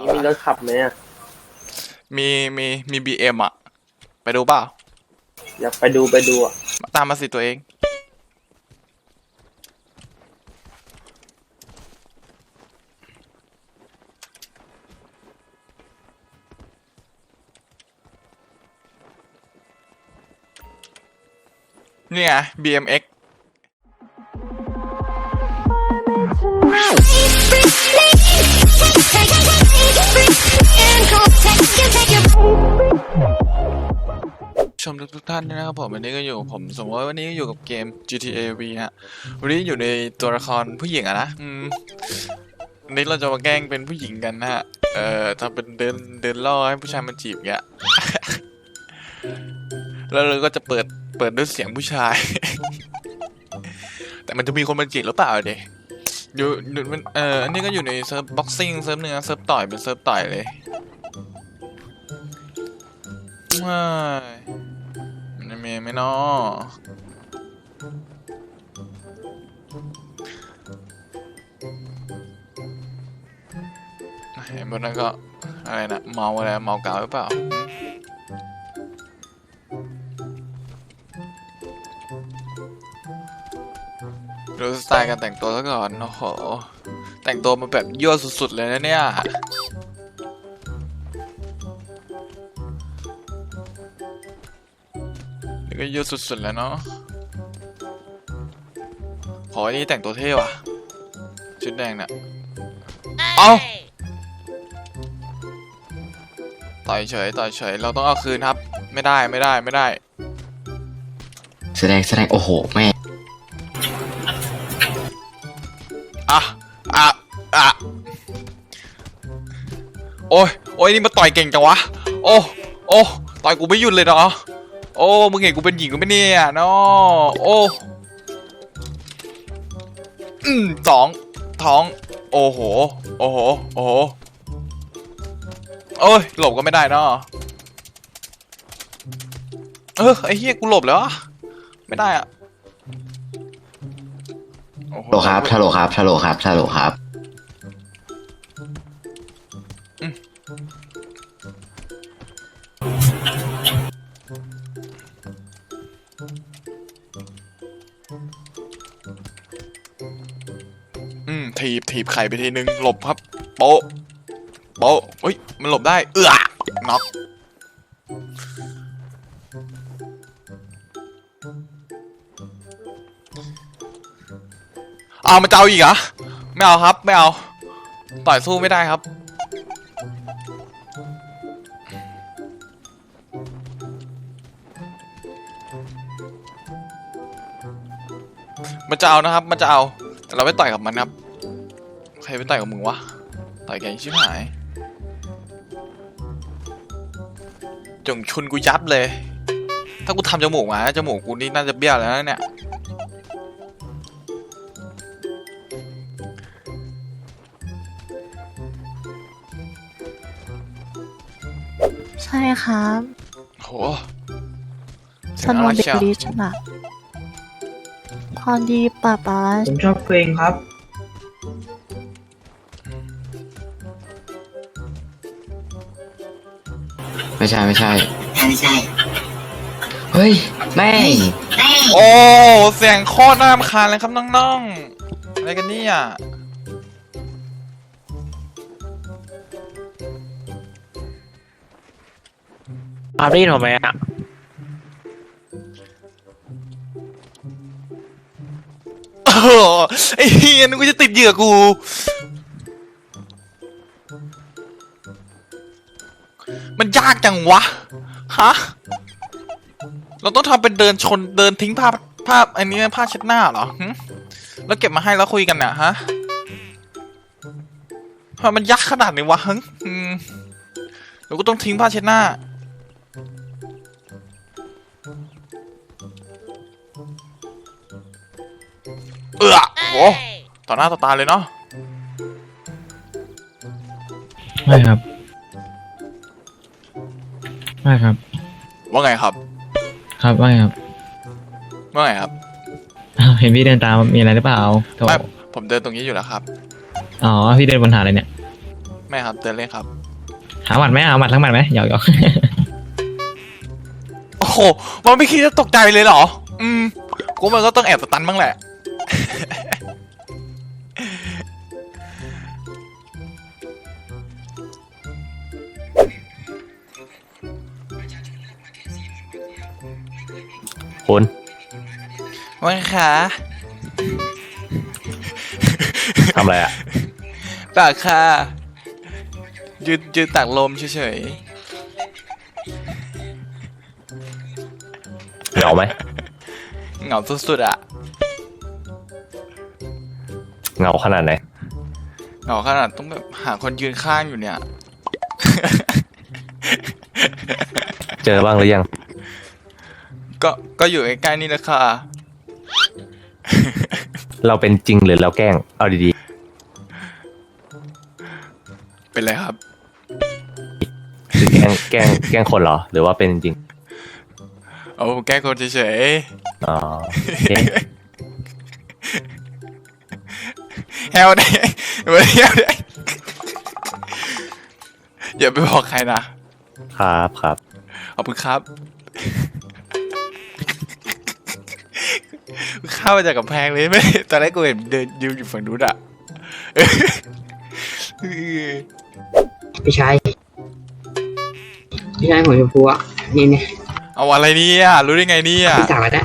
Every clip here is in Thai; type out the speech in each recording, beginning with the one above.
นี่มีรถขับไหมอะมีมีมีบีเอ็มอะ ไปดูเปล่าอยากไปดูไปดูอะตามมาสิตัวเอง นี่ไง BMX ชมทุกๆท่านนะครับผมวันนี้ก็อยู่ผมสมมติว่าวันนี้ก็อยู่กับเกม GTA V ฮะวันนี้อยู่ในตัวละครผู้หญิงอะนะอืมวันนี้เราจะมาแกล้งเป็นผู้หญิงกันนะฮะเอ่อทำเป็นเดินเดินล่อให้ผู้ชายมาจีบเงี้ยแล้วเราก็จะเปิดเปิดด้วยเสียงผู้ชาย แต่มันจะมีคนมาจีบหรือเปล่าเด็ อยู่ดูมันเอออันนี้ก็อยู่ในเซิร์ฟบ็อกซิ่งเซิร์ฟเนื้อเซิร์ฟต่อยเป็นเซิร์ฟต่อยเลยว้ายมันมีไหมเนาะเห็นบนนั้นก็อะไรนะเมาอะไรเมากาวหรือเปล่า ดูสไตล์การแต่งตัวซะก่อน โอ้โห แต่งตัวมาแบบยั่วสุดๆเลยนะเนี่ย นี่ก็ยั่วสุดๆแล้วเนาะขออันนี้แต่งตัวเท่ว่ะ ชุดแดงเนี่ยเอ้าต่อยเฉยต่อยเฉย เราต้องเอาคืนครับ ไม่ได้ไม่ได้ไม่ได้ แสดงแสดงโอ้โหแม่ อะอะอะโอ้ยโอ้ยนี่มาต่อยเก่งจังวะ โอ้โอ้ต่อยกูไม่หยุดเลยเนาะโอ้มึงเห็นกูเป็นหญิงกูไม่เนี่ยเนาะโอ้อืมสองท้อง โอ้โห โอ้โห โอ้โห โอ้ย หลบก็ไม่ได้เนาะเออไอ้เหี้ยกูหลบแล้ว ไม่ได้อะ โลโหลครับฮัลโหลครับฮัลโหลครับฮัลโหลครับ อืมถีบถีบไข่ไปทีนึง หลบครับ โป๊ะ โป๊ะเฮ้ย มันหลบได้ เอือน็อก เอามาเจ้าอีกเหรอ ไม่เอาครับ ไม่เอา ต่อยสู้ไม่ได้ครับ มันจะเอานะครับ มันจะเอา แต่เราไม่ต่อยกับมันครับ ใครไปต่อยกับมึงวะ ต่อยแกชิบหาย จงชุนกูยับเลย ถ้ากูทำจมูกมาจมูกกูนี่น่าจะเบี้ยวแล้วเนี่ย ใช่ครับโหสนุกเด็กดีฉลาดพอดีป้าป้าผมชอบเพลงครับ ไม่ใช่ไม่ใช่ ไม่ใช่ เฮ้ยแม่งโอ้ เสียงโคตรน่ารำคาญเลยครับน้องๆอะไรกันเนี่ย ครับได้ยินผมไหมอะเออไอ้เฮียนึกว่าจะติดเหยื่อกู มันยากจังวะ ฮะ เราต้องทำเป็นเดินชนเดินทิ้งภาพภาพอันนี้ผ้าเช็ดหน้าเหรอหึแล้วเก็บมาให้แล้วคุยกันเนี่ยฮะทำไมมันยากขนาดนี้วะฮึเดี๋ยวกูต้องทิ้งผ้าเช็ดหน้า เออโหต่อหน้าต่อตาเลยเนาะไม่ครับ ไม่ครับ ว่าไงครับ ครับไม่ครับว่าไงครับอ้าวเห็นพี่เดินตามมีอะไรหรือเปล่าโถไม่ผมเดินตรงนี้อยู่แล้วครับ อ๋อพี่เดินบนหาดเลยเนี่ย ไม่ครับเตือนเล่นครับ หาหมัดไหมเอาหมัดทั้งหมัดไหมหยอกหยอก โอ้โห มันไม่คิดจะตกใจเลยเหรอ อืม กูมันก็ต้องแอบสตันบ้างแหละ คุณว่าไงคะทำอะไรอะตากค่ะยืดยืดตากลมเฉยเหงาไหมๆเหงาสุดๆอะเหงาขนาดไหนเหงาขนาดต้องแบบหาคนยืนข้างอยู่เนี่ย เจอบ้างหรือยัง ก็ก็อยู่ใกล้ๆนี่แหละค่ะ เราเป็นจริงหรือเราแกล้ง เอาดีเป็นไรครับ ๆคือแกล้งแกล้งแกล้งคนเหรอ หรือว่าเป็นจริงเอาแก้คนเฉยอ๋อโอเคๆแฮวได้ไม่ได้แฮวได้อย่าไปบอกใครนะครับครับขอบคุณครับามาจากกำแพงเลยไม่ตอนแรกกูเห็นเดินยืนอยู่ฝั่งนู้นอะเออพี่ชายพี่ชายหัวชมพูอะนี่เนี่ยเอาอะไรเนี่ยรู้ได้ไงเนี่ยพี่สาวนะ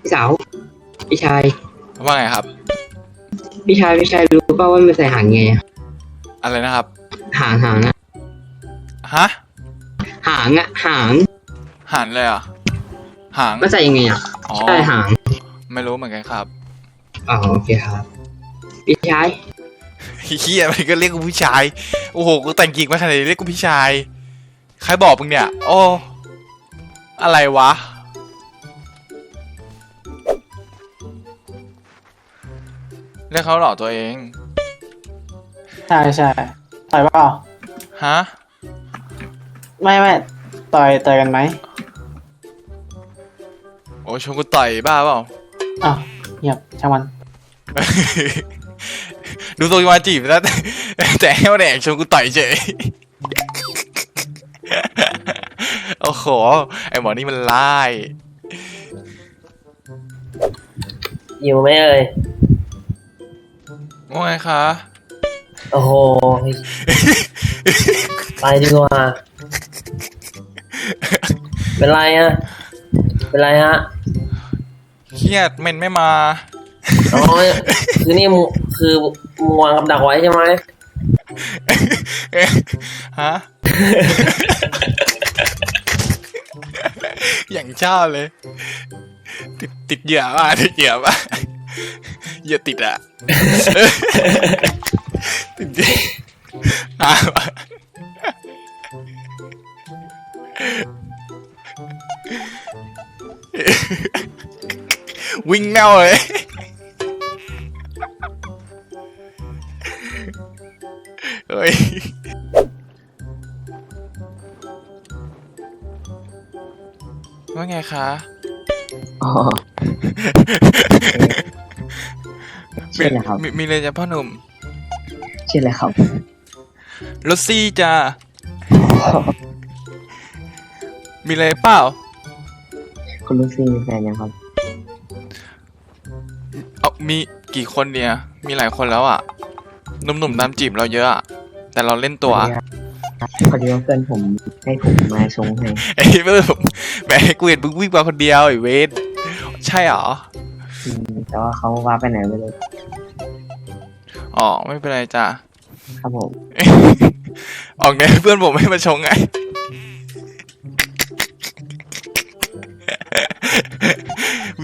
พี่สาวพี่ชายว่าไงครับ พี่ชายพี่ชายรู้ป่าวว่ามันใส่หางไงอะอะไรนะครับ หางหางอะฮะหางอะหางหันเลยเหรอะหางมันใส่ยังไงอะอ๋อใช่หาง ไม่รู้เหมือนกันครับอ๋อโอเคครับ พี่ชายเฮียมันก็เรียกกูผู้ชาย โอ้โห กูแต่งหญิงมาขนาดนี้เรียกกูพี่ชาย ใครบอกมึงเนี่ย โอ้ อะไรวะ เรียกเขาหล่อตัวเอง ใช่ใช่ต่อยเปล่าฮะ ไม่ไม่ต่อยต่อยกันไหม โอ้ชมกูต่อยบ้าเปล่า อ้าวเงียบช่างมัน ดูตัวมาจีบแล้วแต่แต่ให้มาแดกชมกูต่อยเฉยโอ้โห ไอหมอนี่มันไล่อยู่ไหมเอ่ยว่าไงคะ โอ้โห ไปดีกว่า เป็นไรฮะ เป็นไรฮะ เครียดเมนไม่มาอ๋อคือนี่มึงคือมึงวางกับดักไว้ใช่ไหมฮะอย่างชอบเลย ติดติดเหยื่อป่ะติดเหยื่อป่ะเหยื่อติดอะติดเหยื่ออะ วิ่งแนวเลย เฮ้ย ว่าไงคะ อ๋อชื่ออะไรครับมีมีเลยจ้ะพ่อหนุ่มชื่ออะไรครับรถซี่จ้ามีอะไรเปล่า คุณลูซี่มีแฟนยังครับเอา มีกี่คนเนี่ย มีหลายคนแล้วอะ หนุ่มๆตามจีบเราเยอะอะ แต่เราเล่นตัวพอดีว่าเพื่อนผมให้ผมมาชงให้ไอ้เพื่อนผมแหมกูเห็นมึงวิ่งมาคนเดียวไอ้เวทใช่เหรออืมแต่ว่าเขาว่าไปไหนไม่รู้อ๋อไม่เป็นไรจ้ะครับผม ออกไงเพื่อนผมให้มาชงไง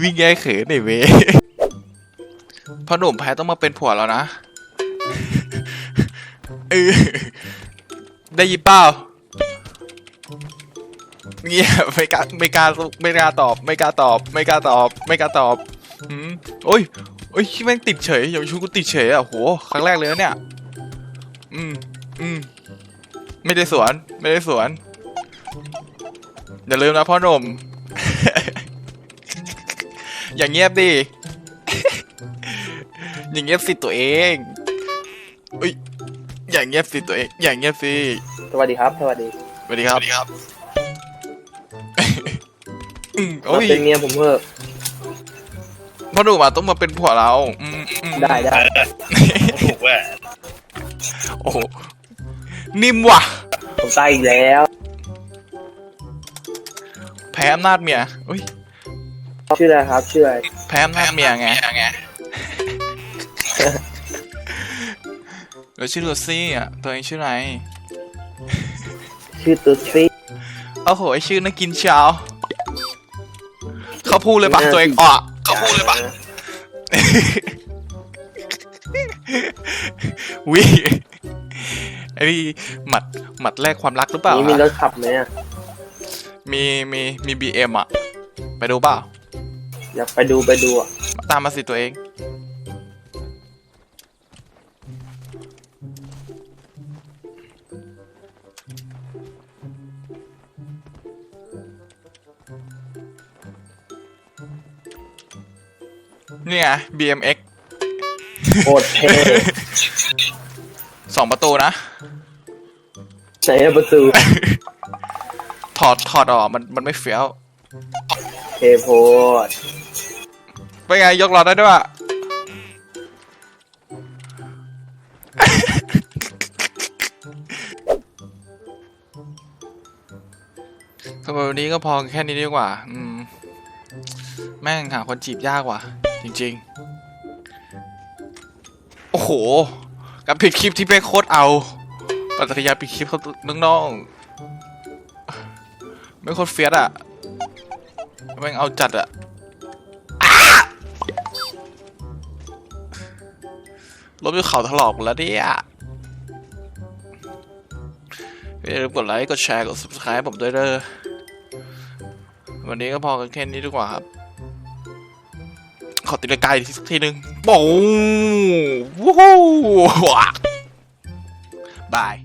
วิ่งแย่เขินไอ้เว พ่อหนุ่มแพ้ต้องมาเป็นผัวแล้วนะเออได้ยินเปล่าเงียบไม่กล้าไม่กล้าไม่กล้าตอบ ไม่กล้าตอบ ไม่กล้าตอบ ไม่กล้าตอบอืมโอ้ยโอ้ยแม่งติดเฉยอย่างชูกูติดเฉยอะโหครั้งแรกเลยเนี่ย อืมอืมไม่ได้สวน ไม่ได้สวน อย่าลืมนะพ่อหนุ่ม อย่างเงียบดิ อย่างเงียบสิตัวเองอุ้ยอย่างเงียบสิตัวเอง อย่างเงียบสิสวัสดีครับ สวัสดีสวัสดีครับสวัสดีครับอืมโอ้มายเป็นเมียผมเถอะพ่อหนุ่มอะต้องมาเป็นผัวเราอืมอืมได้ได้โอ้โหนิ่มว่ะ ผมตายอีกแล้วแพ้อำนาจเมียอุ้ยชื่ออะไรครับ ชื่ออะไรแพ้อำนาจเมียไง ไงแล้วชื่อลูซี่อะ ตัวเองชื่ออะไร ชื่อตุ๊ดทรีโอ้โหไอ้ชื่อน่ากินเชียวเขาพูดเลยปะตัวเองอะเขาพูดเลยปะวิไอ้นี่หมัดหมัดแรกความรักหรือเปล่า นี่มีรอะถขับไหมอะ มีมีมีบีเอ็มอะ ไปดูเปล่า อยากไปดูไปดูอะ ตามมาสิตัวเอง นี่ไง BMX โคตรเท่สองประตูนะใช้ประตูถอดถอดออกมันมันไม่เฟี้ยวเทโพดเป็นไง ยกล้อได้ด้วยอะสำหรับวันนี้ก็พอแค่นี้ดีกว่า อืม แม่งหาคนจีบยากว่ะ จริงๆ โอ้โหกับผิดคลิปที่เป็นโคตรเอาปฏิกิริยาปิดคลิปเขาน้องๆไม่โคตรเฟียสอะแม่งเอาจัดอะลบด้วยเข่าถลอกแล้วเนี่ยอย่าลืมกดไลค์ กดแชร์ กด subscribe ผมด้วยเด้อ วันนี้ก็พอกันแค่นี้ดีกว่าครับ ขอตีละกายอีกสักทีหนึ่งโป้งวู้ฮู้บาย